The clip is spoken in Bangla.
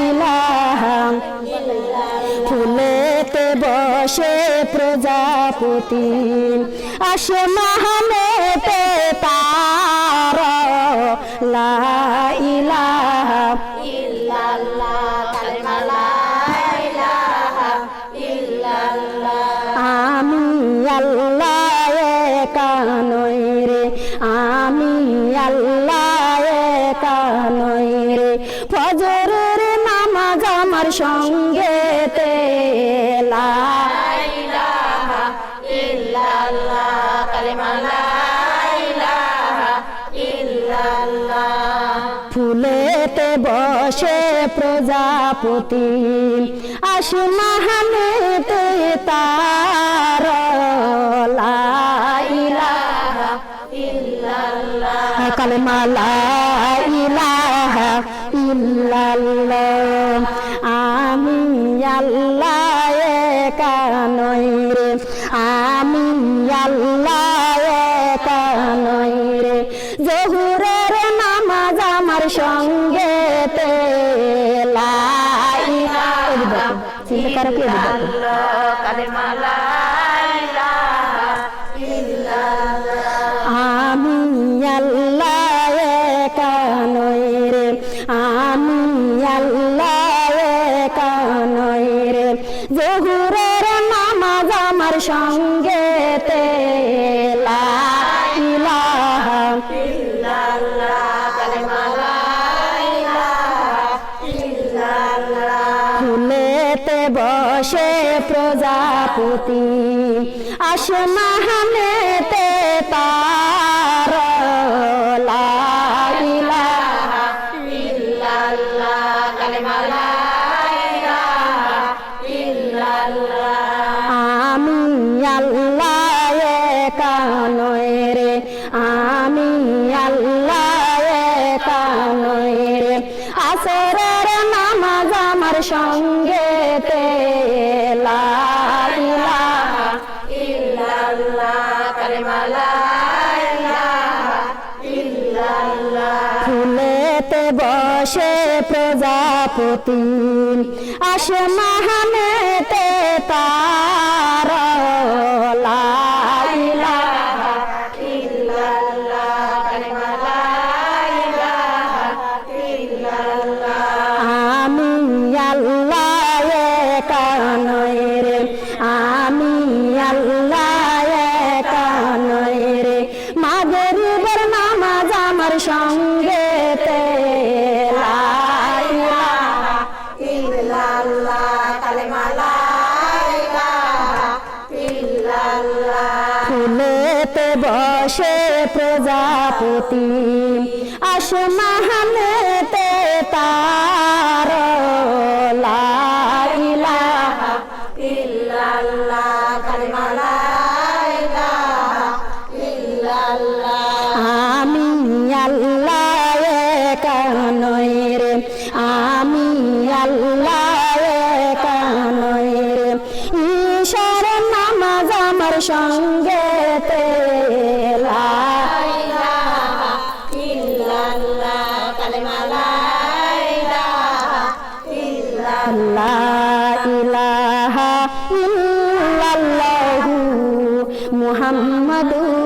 ইলাহা ফুলেতে বসে প্রজাপতি। আসে মাহমেতে তার লা আল্লাহ ফুলেতে বসে প্রজাপতি। আসু মাহানেতে তার লাইলাহা কালেমা লাইলাহা ইল্লাল্লাহ। আমি আল্লাহ রে। আমি আল্লাহ রে। জহুরের নামাজ আমার সঙ্গে আমি জহুরের নামাজ আমার সঙ্গে ফুলেতে বসে প্রজাপতি আসে মাহানেতে সঙ্গে তেলা ফুলেতে বসে প্রজাপতি আসে মাহানেতে সঙ্গে ফুলেতে বসে প্রজাপতি আসে মাহানেতে নামাজ আমার সঙ্গে তেলা লা ইলাহা ইল্লাল্লাহু মুহাম্মাদুর